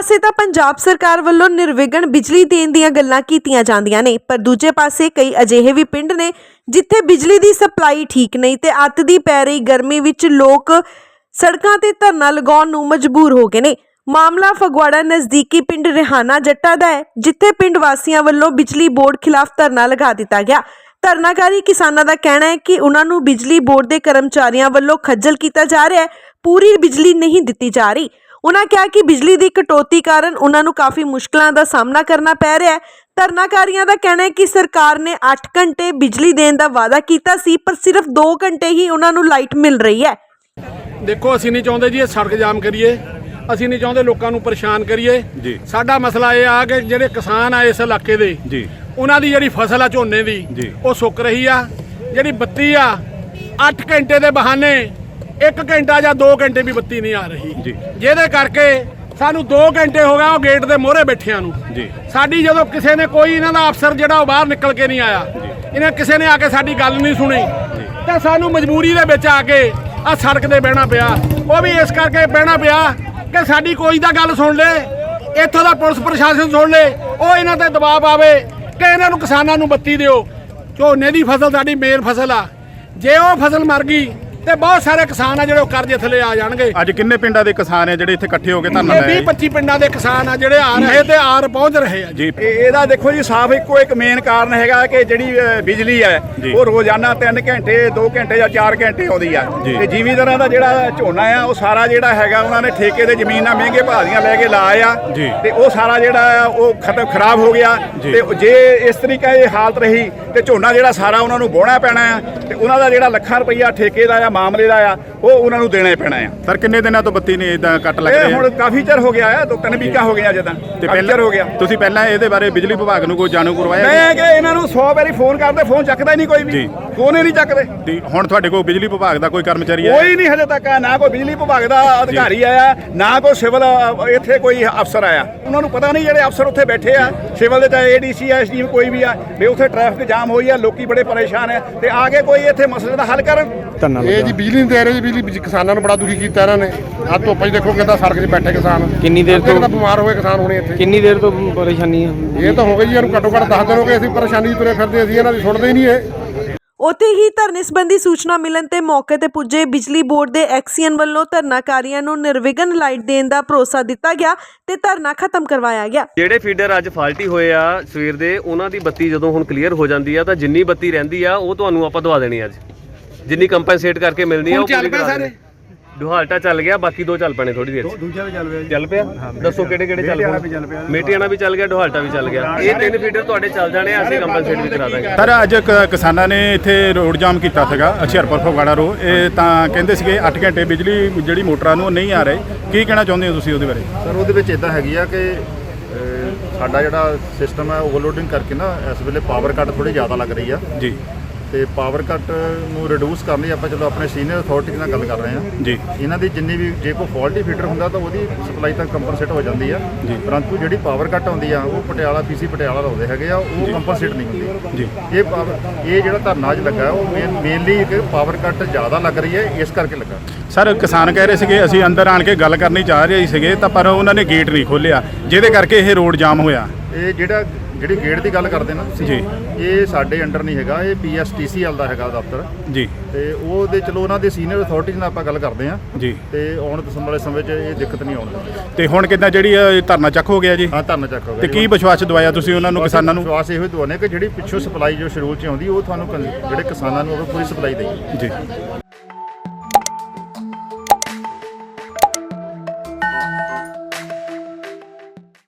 ਪਾਸੇ ਤਾਂ ਪੰਜਾਬ ਸਰਕਾਰ ਵੱਲੋਂ ਨਿਰਵਿਘਨ ਬਿਜਲੀ ਦੇਣ ਦੀਆਂ ਗੱਲਾਂ ਕੀਤੀਆਂ ਜਾਂਦੀਆਂ ਨੇ, ਪਰ ਦੂਜੇ ਪਾਸੇ ਕਈ ਅਜਿਹੇ ਵੀ ਪਿੰਡ ਨੇ ਜਿੱਥੇ ਬਿਜਲੀ ਦੀ ਸਪਲਾਈ ਠੀਕ ਨਹੀਂ ਤੇ ਅੱਤ ਦੀ ਪੈ ਰਹੀ ਗਰਮੀ ਵਿੱਚ ਲੋਕ ਸੜਕਾਂ ਤੇ ਧਰਨਾ ਲਗਾਉਣ ਨੂੰ ਮਜਬੂਰ ਹੋ ਗਏ ਨੇ। ਮਾਮਲਾ ਫਗਵਾੜਾ ਨਜ਼ਦੀਕੀ ਪਿੰਡ ਰਿਹਾਨਾ ਜੱਟਾ ਦਾ ਹੈ, ਜਿੱਥੇ ਪਿੰਡ ਵਾਸੀਆਂ ਵੱਲੋਂ ਬਿਜਲੀ ਬੋਰਡ ਖਿਲਾਫ ਧਰਨਾ ਲਗਾ ਦਿੱਤਾ ਗਿਆ। ਧਰਨਾਕਾਰੀ ਕਿਸਾਨਾਂ ਦਾ ਕਹਿਣਾ ਹੈ ਕਿ ਉਹਨਾਂ ਨੂੰ ਬਿਜਲੀ ਬੋਰਡ ਦੇ ਕਰਮਚਾਰੀਆਂ ਵੱਲੋਂ ਖੱਜਲ ਕੀਤਾ ਜਾ ਰਿਹਾ ਹੈ, ਪੂਰੀ ਬਿਜਲੀ ਨਹੀਂ ਦਿੱਤੀ ਜਾ ਰਹੀ। ਉਹਨਾਂ ਕਿਹਾ ਕਿ ਬਿਜਲੀ ਦੀ ਕਟੌਤੀ ਕਾਰਨ ਉਹਨਾਂ ਨੂੰ ਕਾਫੀ ਮੁਸ਼ਕਲਾਂ ਦਾ ਸਾਹਮਣਾ ਕਰਨਾ ਪੈ ਰਿਹਾ ਹੈ। ਧਰਨਾਕਾਰੀਆਂ ਦਾ ਕਹਿਣਾ ਹੈ ਕਿ ਸਰਕਾਰ ਨੇ 8 ਘੰਟੇ ਬਿਜਲੀ ਦੇਣ ਦਾ ਵਾਅਦਾ ਕੀਤਾ ਸੀ ਪਰ ਸਿਰਫ 2 ਘੰਟੇ ਹੀ ਉਹਨਾਂ ਨੂੰ ਲਾਈਟ ਮਿਲ ਰਹੀ ਹੈ। ਦੇਖੋ ਅਸੀਂ ਨਹੀਂ ਚਾਹੁੰਦੇ ਜੀ ਇਹ ਸੜਕ ਜਾਮ ਕਰੀਏ। ਅਸੀਂ ਨਹੀਂ ਚਾਹੁੰਦੇ ਲੋਕਾਂ ਨੂੰ ਪਰੇਸ਼ਾਨ ਕਰੀਏ। ਜੀ। ਸਾਡਾ ਮਸਲਾ ਇਹ ਆ ਕਿ ਜਿਹੜੇ ਕਿਸਾਨ ਆ ਇਸ ਇਲਾਕੇ ਦੇ ਜੀ। ਉਹਨਾਂ ਦੀ ਜਿਹੜੀ ਫਸਲ ਆ ਝੋਨੇ ਦੀ ਜੀ। ਉਹ ਸੁੱਕ ਰਹੀ ਆ। ਜਿਹੜੀ ਬੱਤੀ ਆ 8 ਘੰਟੇ ਦੇ ਬਹਾਨੇ 1 ਘੰਟਾ ਜਾਂ 2 ਘੰਟੇ ਵੀ ਬੱਤੀ ਨਹੀਂ ਆ ਰਹੀ। ਜੀ। ਜਿਹਦੇ ਕਰਕੇ ਸਾਨੂੰ 2 ਘੰਟੇ ਹੋ ਗਏ ਉਹ ਗੇਟ ਦੇ ਮੋਹਰੇ ਬੈਠਿਆਂ ਨੂੰ। ਜੀ। ਸਾਡੀ ਜਦੋਂ ਕਿਸੇ ਨੇ ਕੋਈ ਇਹਨਾਂ ਦਾ ਅਫਸਰ ਜਿਹੜਾ ਉਹ ਬਾਹਰ ਨਿਕਲ ਕੇ ਨਹੀਂ ਆਇਆ ਇਹਨੇ ਕਿਸੇ ਨੇ ਆ ਕੇ ਸਾਡੀ ਗੱਲ ਨਹੀਂ ਸੁਣੀ ਤੇ ਸਾਨੂੰ ਮਜਬੂਰੀ ਦੇ ਵਿੱਚ ਆ ਕੇ ਆ ਸੜਕ ਤੇ ਬਹਿਣਾ ਪਿਆ। ਉਹ ਵੀ ਇਸ ਕਰਕੇ ਬਹਿਣਾ ਪਿਆ ਕਿ ਸਾਡੀ ਕੋਈ ਤਾਂ ਗੱਲ ਸੁਣ ਲੈ ਇੱਥੋਂ ਦਾ ਪੁਲਿਸ ਪ੍ਰਸ਼ਾਸਨ ਸੁਣ ਲੈ ਉਹ ਇਹਨਾਂ ਤੇ ਦਬਾਅ ਪਾਵੇ ਕਿ ਇਹਨਾਂ ਨੂੰ ਕਿਸਾਨਾਂ ਨੂੰ ਬੱਤੀ ਦਿਓ। ਝੋਨੇ ਦੀ ਫਸਲ ਸਾਡੀ ਮੇਨ ਫਸਲ ਆ। ਜੇ ਉਹ ਫਸਲ ਮਰ ਗਈ ਤੇ ਬਹੁਤ ਸਾਰੇ ਕਿਸਾਨ ਆ ਜਿਹੜੇ ਉਹ ਕਰਜ਼ੇ ਥੱਲੇ ਆ ਜਾਣਗੇ ਅੱਜ ਕਿੰਨੇ ਪਿੰਡਾਂ ਦੇ ਕਿਸਾਨ ਆ ਜਿਹੜੇ ਇੱਥੇ ਇਕੱਠੇ ਹੋ ਕੇ ਧਰਨਾ ਇਹ ਲਾਇਆ 20 25 ਪਿੰਡਾਂ ਦੇ ਕਿਸਾਨ ਆ ਜਿਹੜੇ ਆ ਰਹੇ ਤੇ ਆਰ ਪਹੁੰਚ ਰਹੇ ਆ ਜੀ ਇਹ- ਇਹਦਾ ਦੇਖੋ ਜੀ ਸਾਫ਼ ਇੱਕੋ ਇੱਕ ਮੇਨ ਕਾਰਨ ਹੈਗਾ ਕਿ ਜਿਹੜੀ ਅ, ਬਿਜਲੀ ਹੈ ਜੀ। ਉਹ ਰੋਜ਼ਾਨਾ 3 ਘੰਟੇ 2 ਘੰਟੇ ਜਾਂ 4 ਘੰਟੇ ਆਉਂਦੀ ਆ ਜੀ। ਤੇ ਜ਼ਿਮੀਂਦਾਰਾਂ ਦਾ ਜਿਹੜਾ ਝੋਨਾ ਆ ਉਹ ਸਾਰਾ ਜਿਹੜਾ ਹੈਗਾ ਉਹਨਾਂ ਨੇ ਠੇਕੇ ਦੇ ਜ਼ਮੀਨਾਂ ਮਹਿੰਗੇ ਭਾਅ ਦੀਆਂ ਲੈ ਕੇ ਲਾਏ ਆ ਜੀ। ਤੇ ਉਹ ਸਾਰਾ ਜਿਹੜਾ ਆ ਉਹ ਖਤਮ ਖਰਾਬ ਹੋ ਗਿਆ ਜੀ। ਤੇ ਜੇ ਇਸ ਤਰੀਕਾ ਇਹ ਹਾਲਤ ਰਹੀ ਤੇ ਝੋਨਾ ਜਿਹੜਾ ਸਾਰਾ ਉਹਨਾਂ ਨੂੰ ਬੋਣਾ ਪੈਣਾ ਆ ਤੇ ਉਹਨਾਂ ਦਾ ਜਿਹੜਾ ਲੱਖਾਂ ਰੁਪਈਆ ਠੇਕੇ ਦਾ ਆ ਮਾਮਲੇ ਦਾ ਆ ਉਹ ਉਹਨਾਂ ਨੂੰ ਦੇਣਾ ਪੈਣਾ ਆ। ਸਰ ਕਿੰਨੇ ਦਿਨਾਂ ਤੋਂ ਬੱਤੀ ਨਹੀਂ ਇਦਾਂ ਕੱਟ ਲੱਗ ਰਹੇ ਹੁਣ ਕਾਫੀ ਚਿਰ ਹੋ ਗਿਆ ਆ ਦੋ ਤਿੰਨ ਵੀਕਾਂ ਹੋ ਗਈਆਂ ਜਦਾਂ ਤੇ। ਚਿਰ ਹੋ ਗਿਆ। ਤੁਸੀਂ ਪਹਿਲਾਂ ਇਹਦੇ ਬਾਰੇ ਬਿਜਲੀ ਵਿਭਾਗ ਨੂੰ ਕੋਈ ਜਾਣੂ ਕਰਵਾਇਆ ਮੈਂ ਕਿ ਇਹਨਾਂ ਨੂੰ 100 ਵਾਰੀ ਫੋਨ ਕਰਦੇ ਫੋਨ ਚੱਕਦਾ ਹੀ ਨਹੀਂ ਕੋਈ ਵੀ। ਹੀ ਨਹੀਂ ਚੱਕਦੇ। ਹੁਣ ਤੁਹਾਡੇ ਕੋਲ ਬਿਜਲੀ ਵਿਭਾਗ ਦਾ ਕੋਈ ਕਰਮਚਾਰੀ ਹੈ ਕੋਈ ਨਹੀਂ ਹਜੇ ਤੱਕ ਆਇਆ, ਨਾ ਕੋਈ ਬਿਜਲੀ ਵਿਭਾਗ ਦਾ ਅਧਿਕਾਰੀ ਆਇਆ ਨਾ ਕੋਈ ਸਿਵਲ ਅ, ਇੱਥੇ ਕੋਈ ਅਫਸਰ ਆਇਆ। ਉਹਨਾਂ ਨੂੰ ਪਤਾ ਨਹੀਂ ਜਿਹੜੇ ਅਫਸਰ ਉੱਥੇ ਬੈਠੇ ਆ ਸਿਵਲ ਦੇ ਚਾਹੇ ਏਡੀਸੀ ਆ ਐਸਡੀਐਮ ਕੋਈ ਵੀ ਆ ਵੀ ਉੱਥੇ ਟ੍ਰੈਫਿਕ ਜਾਮ ਹੋਈ ਆ ਲੋਕੀ ਬੜੇ ਪਰੇਸ਼ਾਨ ਆ ਤੇ ਆ ਕੇ ਕੋਈ ਇੱਥੇ ਮਸਲੇ ਦਾ ਹੱਲ ਕਰਨ। ਇਹ ਜੀ ਬਿਜਲੀ ਨਹੀਂ ਦੇ ਰਹੇ ਜੀ ਬਿਜਲੀ ਬਿਜ- ਕਿਸਾਨਾਂ ਨੂੰ ਬੜਾ ਦੁਖੀ ਕੀਤਾ ਇਹਨਾਂ ਨੇ। ਆ ਧੁੱਪ 'ਚ ਦੇਖੋ ਕਿੰਦਾ ਸੜਕ 'ਚ ਬੈਠੇ ਕਿਸਾਨ। ਕਿੰਨੀ ਦੇਰ ਤੋਂ ਬਿਮਾਰ ਹੋਏ ਕਿਸਾਨ ਹੋਣੇ ਇੱਥੇ? ਕਿੰਨੀ ਦੇਰ ਤੋਂ ਪਰੇਸ਼ਾਨੀ ਆ? ਇਹ ਤਾਂ ਹੋ ਗਈ ਜੀ ਇਹਨੂੰ ਘੱਟੋ ਘੱਟ 10 ਦਿਨ ਹੋ ਗਏ ਅਸੀਂ ਪਰੇਸ਼ਾਨੀ 'ਚ ਤੁਰੇ ਫਿਰਦੇ ਅਸੀਂ ਇਹਨਾਂ ਦੀ ਸੁਣਦੇ ਹੀ ਨਹੀਂ ਇਹ। ਉੱਥੇ ਹੀ ਧਰਨੇ ਸੰਬੰਧੀ ਸੂਚਨਾ ਮਿਲਣ ਤੇ ਮੌਕੇ ਤੇ ਪੁੱਜੇ ਬਿਜਲੀ ਬੋਰਡ ਦੇ ਐਕਸੀਅਨ ਵੱਲੋਂ ਧਰਨਾਕਾਰੀਆਂ ਨੂੰ ਨਿਰਵਿਘਨ ਲਾਈਟ ਦੇਣ ਦਾ ਭਰੋਸਾ ਦਿੱਤਾ ਗਿਆ ਤੇ ਧਰਨਾ ਖਤਮ ਕਰਵਾਇਆ ਗਿਆ। ਜਿਹੜੇ ਫੀਡਰ ਅੱਜ ਫਾਲਟੀ ਹੋਏ ਆ ਸਵੇਰ ਦੇ ਉਹਨਾਂ ਦੀ ਬੱਤੀ ਜਦੋਂ ਹੁਣ ਕਲੀਅਰ ਹੋ ਜਾਂਦੀ ਆ ਤਾਂ ਜਿੰਨੀ ਬੱਤੀ ਰਹਿੰਦੀ ਆ ਉਹ ਤੁਹਾਨੂੰ ਆਪਾਂ ਦਵਾ ਦੇਣੀ ਅੱਜ। ਜਿੰਨੀ ਕੰਪਨਸੇਟ ਕਰਕੇ ਮਿਲਣੀ ਆ ਉਹ ਚੱਲ ਪਿਆ ਸਾਰੇ। ਦੁਹਾਲਟਾ ਚੱਲ ਗਿਆ ਬਾਕੀ ਦੋ ਚੱਲ ਪੈਣੇ ਥੋੜੀ ਦੇਰ ਚ। ਦੂਜਾ ਵੀ ਚੱਲ ਪਿਆ ਚੱਲ ਪਿਆ? ਦੱਸੋ ਕਿਹੜੇ ਕਿਹੜੇ ਚੱਲ ਪਏ? ਮੇਟੀਆਣਾ ਵੀ ਚੱਲ ਗਿਆ ਦੁਹਾਲਟਾ ਵੀ ਚੱਲ ਗਿਆ। ਇਹ ਤਿੰਨ ਫੀਡਰ ਤੁਹਾਡੇ ਚੱਲ ਜਾਣੇ ਆ ਅਸੀਂ ਕੰਪਨਸੇਟ ਵੀ ਕਰਾ ਦਾਂਗੇ। ਸਰ ਅੱਜ ਕ- ਕਿਸਾਨਾਂ ਨੇ ਇੱਥੇ ਰੋਡ ਜਾਮ ਕੀਤਾ ਸੀਗਾ ਹੁਸ਼ਿਆਰਪੁਰ ਫਗਵਾੜਾ ਰੋ ਇਹ ਤਾਂ ਕਹਿੰਦੇ ਸੀਗੇ 8 ਘੰਟੇ ਬਿਜਲੀ ਜਿਹੜੀ ਮੋਟਰਾਂ ਨੂੰ ਉਹ ਨਹੀਂ ਆ ਰਹੀ। ਕੀ ਕਹਿਣਾ ਚਾਹੁੰਦੇ ਹੋ ਤੁਸੀਂ ਉਹਦੇ ਬਾਰੇ? ਸਰ ਉਹਦੇ ਵਿੱਚ ਇਦਾਂ ਹੈਗੀ ਆ ਕਿ ਅਹ, ਸਾਡਾ ਜਿਹੜਾ ਸਿਸਟਮ ਹੈ ਓਵਰਲੋਡਿੰਗ ਕਰਕੇ ਨਾ ਇਸ ਵੇਲੇ ਪਾਵਰ ਕੱਟ ਥੋੜੀ ਜ਼ਿਆਦਾ ਲੱਗ ਰਹੀ ਆ। ਜੀ। ਤੇ ਪਾਵਰ ਕੱਟ ਨੂੰ ਰਿਡਿਊਸ ਕਰਨ ਲਈ ਆਪਾਂ ਚਲੋ ਆਪਣੇ ਸੀਨੀਅਰ ਅਥਾਰਟੀ ਨਾਲ ਗੱਲ ਕਰ ਰਹੇ ਹਾਂ। ਜੀ। ਇਹਨਾਂ ਦੀ ਜਿੰਨੀ ਵੀ ਜੇ ਕੋਈ ਫਾਲਟੀ ਫੀਡਰ ਹੁੰਦਾ ਤਾਂ ਉਹਦੀ ਸਪਲਾਈ ਤੱਕ ਕੰਪਨਸੇਟ ਹੋ ਜਾਂਦੀ ਆ। ਪਰੰਤੂ ਜਿਹੜੀ ਪਾਵਰ ਕੱਟ ਆਉਂਦੀ ਆ ਉਹ ਪਟਿਆਲਾ ਪੀਸੀ ਪਟਿਆਲਾ ਲਾਉਂਦੇ ਹੈਗੇ ਆ ਉਹ ਕੰਪਨਸੇਟ ਨਹੀਂ ਹੁੰਦੀ। ਜੀ। ਇਹ ਪਾਵਰ ਇਹ ਜਿਹੜਾ ਧਰਨਾ 'ਚ ਲੱਗਾ ਉਹ ਮੇਨਲੀ ਕਿ ਪਾਵਰ ਕੱਟ ਜ਼ਿਆਦਾ ਲੱਗ ਰਹੀ ਹੈ ਇਸ ਕਰਕੇ ਲੱਗਾ। ਸਰ ਕਿਸਾਨ ਕਹਿ ਰਹੇ ਸੀਗੇ ਅਸੀਂ ਅੰਦਰ ਆਣ ਕੇ ਗੱਲ ਕਰਨੀ ਚਾਹ ਰਹੇ ਸੀਗੇ ਤਾਂ ਪਰ ਉਹਨਾਂ ਨੇ ਗੇਟ ਨਹੀਂ ਖੋਲ੍ਹਿਆ ਜਿਹਦੇ ਕਰਕੇ ਇਹ ਰੋਡ ਜਾਮ ਹੋਇਆ। ਇਹ ਜਿਹੜਾ ਜਿਹੜੀ ਗੇਟ ਦੀ ਗੱਲ ਕਰਦੇ ਨਾ ਤੁਸੀਂ ਜੀ। ਇਹ ਸਾਡੇ ਅੰਡਰ ਨਹੀਂ ਹੈਗਾ ਇਹ ਪੀਐਸਟੀਸੀਐਲ ਦਾ ਹੈਗਾ ਦਫ਼ਤਰ। ਜੀ। ਤੇ ਉਹਦੇ ਚਲੋ ਉਹਨਾਂ ਦੇ ਸੀਨੀਅਰ ਅਥਾਰਟੀਜ਼ ਨਾਲ ਆਪਾਂ ਗੱਲ ਕਰਦੇ ਹਾਂ। ਜੀ। ਤੇ ਆਉਣ ਤੋਂ ਵਾਲੇ ਸਮੇਂ 'ਚ ਇਹ ਦਿੱਕਤ ਨਹੀਂ ਆਉਣ ਤੇ ਹੁਣ ਕਿੱਦਾਂ ਜਿਹੜੀ ਇਹ ਧਰਨਾ ਚੱਕ ਹੋ ਗਿਆ ਜੀ? ਹਾਂ ਧੰਨ ਚੱਕ ਹੋ ਗਿਆ ਤੇ ਕੀ ਵਿਸ਼ਵਾਸ ਦਵਾਇਆ ਤੁਸੀਂ ਉਹਨਾਂ ਨੂੰ ਕਿਸਾਨਾਂ ਨੂੰ? ਵਿਸ਼ਵਾਸ ਇਹੋ ਹੀ ਦਵਾਨੇ ਕਿ ਜਿਹੜੀ ਪਿੱਛੋਂ ਸਪਲਾਈ ਜੋ ਸ਼ਡਿਊਲ 'ਚ ਆਉਂਦੀ ਉਹ ਤੁਹਾਨੂੰ ਕਨ- ਜਿਹੜੇ ਕਿਸਾਨਾਂ ਨੂੰ ਉਹ ਪੂਰੀ ਸਪਲਾਈ ਦੇਈ। ਜੀ।